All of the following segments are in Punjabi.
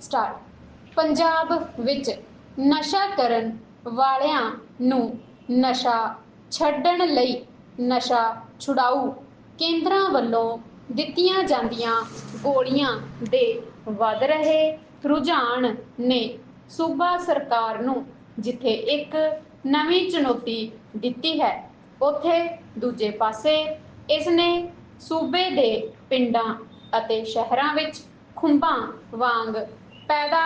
ਸਟਾਰ ਪੰਜਾਬ ਵਿੱਚ ਨਸ਼ਾ ਕਰਨ ਵਾਲਿਆਂ ਨੂੰ ਨਸ਼ਾ ਛੱਡਣ ਲਈ ਨਸ਼ਾ ਛੁਡਾਊ ਕੇਂਦਰਾਂ ਵੱਲੋਂ ਦਿੱਤੀਆਂ ਜਾਂਦੀਆਂ ਗੋਲੀਆਂ ਦੇ ਵੱਧ ਰਹੇ ਰੁਝਾਨ ਨੇ ਸੂਬਾ ਸਰਕਾਰ ਨੂੰ ਜਿੱਥੇ ਇੱਕ ਨਵੀਂ ਚੁਣੌਤੀ ਦਿੱਤੀ ਹੈ, ਉੱਥੇ ਦੂਜੇ ਪਾਸੇ ਇਸ ਨੇ ਸੂਬੇ ਦੇ ਪਿੰਡਾਂ ਅਤੇ ਸ਼ਹਿਰਾਂ ਵਿੱਚ ਖੁੰਬਾਂ ਵਾਂਗ ਪੈਦਾ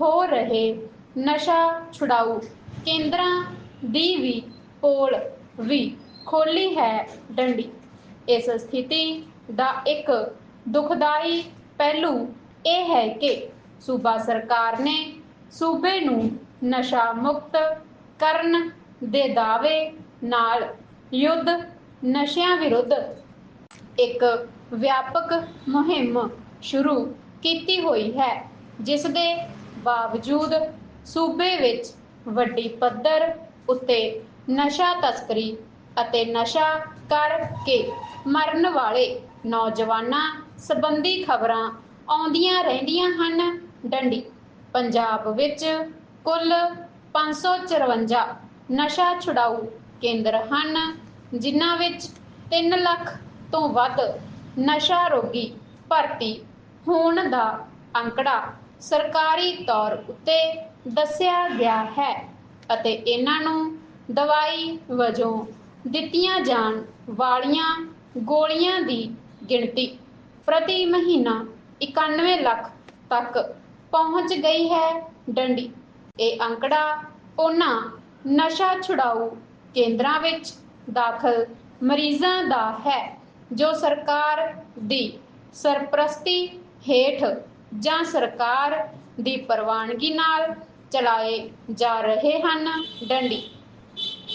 ਹੋ ਰਹੇ ਨਸ਼ਾ ਛੁਡਾਊ ਕੇਂਦਰਾਂ ਦੀ ਵੀ ਪੋਲ ਵੀ ਖੋਲੀ ਹੈ ਡੰਡੀ। ਇਸ ਸਥਿਤੀ ਦਾ ਇੱਕ ਦੁਖਦਾਈ ਪਹਿਲੂ ਇਹ ਹੈ ਕਿ ਸੂਬਾ ਸਰਕਾਰ ਨੇ ਸੂਬੇ ਨੂੰ ਨਸ਼ਾ ਮੁਕਤ ਕਰਨ ਦੇ ਦਾਅਵੇ ਨਾਲ ਯੁੱਧ ਨਸ਼ਿਆਂ ਵਿਰੁੱਧ ਇੱਕ ਵਿਆਪਕ ਮੁਹਿੰਮ ਸ਼ੁਰੂ ਕੀਤੀ ਹੋਈ ਹੈ। ਜਿਸ ਦੇ ਬਾਵਜੂਦ ਸੂਬੇ ਵਿੱਚ ਵੱਡੀ ਪੱਧਰ ਉੱਤੇ ਨਸ਼ਾ ਤਸਕਰੀ ਅਤੇ ਨਸ਼ਾ ਕਰਕੇ ਮਰਨ ਵਾਲੇ ਨੌਜਵਾਨਾਂ ਸੰਬੰਧੀ ਖਬਰਾਂ ਆਉਂਦੀਆਂ ਰਹਿੰਦੀਆਂ ਹਨ। ਡੰਡੀ, ਪੰਜਾਬ ਵਿੱਚ ਕੁੱਲ 554 ਨਸ਼ਾ ਛੁਡਾਊ ਕੇਂਦਰ ਹਨ, ਜਿਨ੍ਹਾਂ ਵਿੱਚ 3 ਲੱਖ ਤੋਂ ਵੱਧ ਨਸ਼ਾ ਰੋਗੀ ਭਰਤੀ ਹੋਣ ਦਾ ਅੰਕੜਾ ਸਰਕਾਰੀ ਤੌਰ ਉੱਤੇ ਦੱਸਿਆ ਗਿਆ ਹੈ ਅਤੇ ਇਹਨਾਂ ਨੂੰ ਦਵਾਈ ਵਜੋਂ ਦਿੱਤੀਆਂ ਜਾਣ ਵਾਲੀਆਂ ਗੋਲੀਆਂ ਦੀ ਗਿਣਤੀ ਪ੍ਰਤੀ ਮਹੀਨਾ 91 ਲੱਖ ਤੱਕ ਪਹੁੰਚ ਗਈ ਹੈ। ਡੰਡੀ, ਇਹ ਅੰਕੜਾ ਉਹਨਾਂ ਨਸ਼ਾ ਛੁਡਾਊ ਕੇਂਦਰਾਂ ਵਿੱਚ ਦਾਖਲ ਮਰੀਜ਼ਾਂ ਦਾ ਹੈ, ਜੋ ਸਰਕਾਰ ਦੀ ਸਰਪ੍ਰਸਤੀ ਹੇਠ ਜਾਂ ਸਰਕਾਰ ਦੀ ਪ੍ਰਵਾਨਗੀ ਨਾਲ ਚਲਾਏ ਜਾ ਰਹੇ ਹਨ ਡੰਡੀ।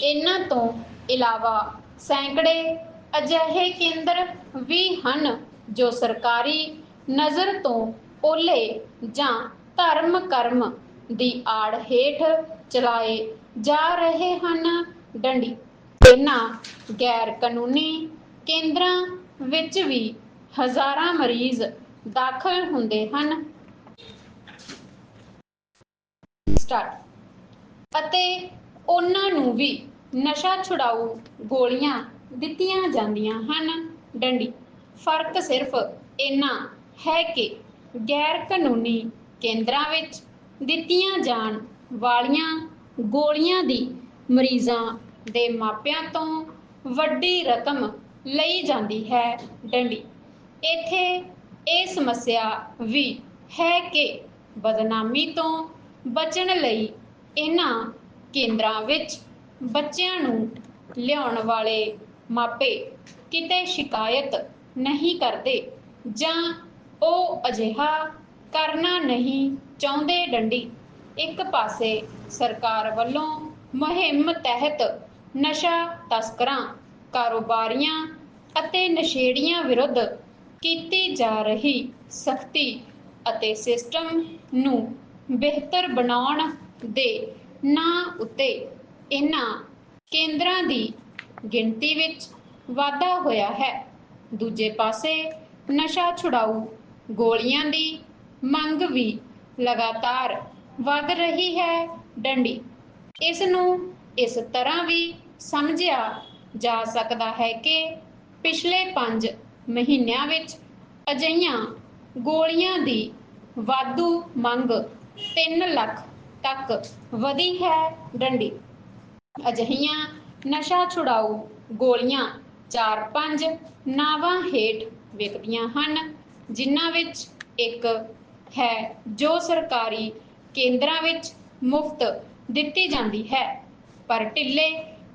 ਇਹਨਾਂ ਤੋਂ ਇਲਾਵਾ ਸੈਂਕੜੇ ਅਜਿਹੇ ਕੇਂਦਰ ਵੀ ਹਨ ਜੋ ਸਰਕਾਰੀ ਨਜ਼ਰ ਤੋਂ ਓਲੇ ਜਾਂ ਧਰਮ ਕਰਮ ਦੀ ਆੜ ਹੇਠ ਚਲਾਏ ਜਾ ਰਹੇ ਹਨ ਡੰਡੀ। ਇਹਨਾਂ ਗੈਰ ਕਾਨੂੰਨੀ ਕੇਂਦਰਾਂ ਵਿੱਚ ਵੀ ਹਜ਼ਾਰਾਂ ਮਰੀਜ਼ ਦਾਖਲ ਹੁੰਦੇ ਹਨ। ਸਟਾਰਟ ਅਤੇ ਉਹਨਾਂ ਨੂੰ ਵੀ ਨਸ਼ਾ ਛੁਡਾਊ ਗੋਲੀਆਂ ਦਿੱਤੀਆਂ ਜਾਂਦੀਆਂ ਹਨ। ਡੰਡੀ। ਫ਼ਰਕ ਸਿਰਫ ਇੰਨਾ ਹੈ ਕਿ ਗੈਰ ਕਾਨੂੰਨੀ ਕੇਂਦਰਾਂ ਵਿੱਚ ਦਿੱਤੀਆਂ ਜਾਣ ਵਾਲੀਆਂ ਗੋਲੀਆਂ ਦੀ ਮਰੀਜ਼ਾਂ ਦੇ ਮਾਪਿਆਂ ਤੋਂ ਵੱਡੀ ਰਕਮ ਲਈ ਜਾਂਦੀ ਹੈ। ਡੰਡੀ। ਇੱਥੇ ਇਹ ਸਮੱਸਿਆ ਵੀ ਹੈ ਕਿ ਬਦਨਾਮੀ ਤੋਂ ਬਚਣ ਲਈ ਇਹਨਾਂ ਕੇਂਦਰਾਂ ਵਿੱਚ ਬੱਚਿਆਂ ਨੂੰ ਲਿਆਉਣ ਵਾਲੇ ਮਾਪੇ ਕਿਤੇ ਸ਼ਿਕਾਇਤ ਨਹੀਂ ਕਰਦੇ ਜਾਂ ਉਹ ਅਜਿਹਾ ਕਰਨਾ ਨਹੀਂ ਚਾਹੁੰਦੇ ਡੰਡੀ। ਇੱਕ ਪਾਸੇ ਸਰਕਾਰ ਵੱਲੋਂ ਮੁਹਿੰਮ ਤਹਿਤ ਨਸ਼ਾ ਤਸਕਰਾਂ, ਕਾਰੋਬਾਰੀਆਂ ਅਤੇ ਨਸ਼ੇੜੀਆਂ ਵਿਰੁੱਧ ਕੀਤੀ ਜਾ ਰਹੀ ਸਖਤੀ ਅਤੇ ਸਿਸਟਮ ਨੂੰ ਬਿਹਤਰ ਬਣਾਉਣ ਦੇ ਨਾਂ ਉੱਤੇ ਇਹਨਾਂ ਕੇਂਦਰਾਂ ਦੀ ਗਿਣਤੀ ਵਿੱਚ ਵਾਧਾ ਹੋਇਆ ਹੈ। ਦੂਜੇ ਪਾਸੇ ਨਸ਼ਾ ਛੁਡਾਊ ਗੋਲੀਆਂ ਦੀ ਮੰਗ ਵੀ ਲਗਾਤਾਰ ਵੱਧ ਰਹੀ ਹੈ ਡੰਡੀ। ਇਸ ਨੂੰ ਇਸ ਤਰ੍ਹਾਂ ਵੀ ਸਮਝਿਆ ਜਾ ਸਕਦਾ ਹੈ ਕਿ ਪਿਛਲੇ 5 ਮਹੀਨਿਆਂ ਵਿੱਚ ਅਜਿਹੀਆਂ ਗੋਲੀਆਂ ਦੀ ਵਾਧੂ ਮੰਗ 3 ਲੱਖ ਤੱਕ ਵਧੀ ਹੈ ਡੰਡੀ। ਅਜਿਹੀਆਂ ਨਸ਼ਾ ਛੁਡਾਊ ਗੋਲੀਆਂ 4-5 ਨਾਵਾਂ ਹੇਠ ਵਿਕਦੀਆਂ ਹਨ, ਜਿਨ੍ਹਾਂ ਵਿੱਚ ਇੱਕ ਹੈ ਜੋ ਸਰਕਾਰੀ ਕੇਂਦਰਾਂ ਵਿੱਚ ਮੁਫਤ ਦਿੱਤੀ ਜਾਂਦੀ ਹੈ। ਪਰ ਢਿੱਲੇ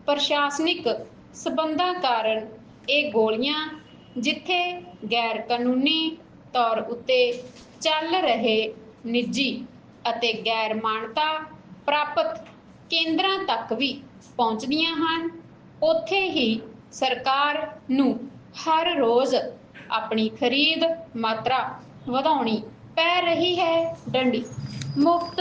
ਪ੍ਰਸ਼ਾਸਨਿਕ ਸਬੰਧਾਂ ਕਾਰਨ ਇਹ ਗੋਲੀਆਂ ਜਿੱਥੇ ਗੈਰ ਕਾਨੂੰਨੀ ਤੌਰ ਉੱਤੇ ਚੱਲ ਰਹੇ ਨਿੱਜੀ ਅਤੇ ਗੈਰ ਮਾਨਤਾ ਪ੍ਰਾਪਤ ਕੇਂਦਰਾਂ ਤੱਕ ਵੀ ਪਹੁੰਚਦੀਆਂ ਹਨ, ਉੱਥੇ ਹੀ ਸਰਕਾਰ ਨੂੰ ਹਰ ਰੋਜ਼ ਆਪਣੀ ਖਰੀਦ ਮਾਤਰਾ ਵਧਾਉਣੀ ਪੈ ਰਹੀ ਹੈ। ਡੰਡੀ, ਮੁਫਤ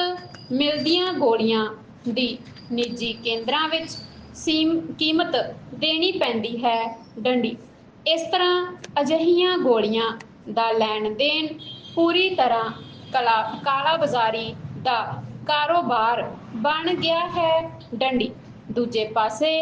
ਮਿਲਦੀਆਂ ਗੋਲੀਆਂ ਦੀ ਨਿੱਜੀ ਕੇਂਦਰਾਂ ਵਿੱਚ ਸੀਮ, ਕੀਮਤ ਦੇਣੀ ਪੈਂਦੀ ਹੈ। ਡੰਡੀ ਇਸ ਤਰ੍ਹਾਂ ਅਜਿਹੀਆਂ ਗੋਲੀਆਂ ਦਾ ਲੈਣ ਦੇਣ ਪੂਰੀ ਤਰ੍ਹਾਂ ਕਲਾ, ਕਾਲਾ ਬਾਜ਼ਾਰੀ ਦਾ ਕਾਰੋਬਾਰ ਬਣ ਗਿਆ ਹੈ। ਡੰਡੀ, ਦੂਜੇ ਪਾਸੇ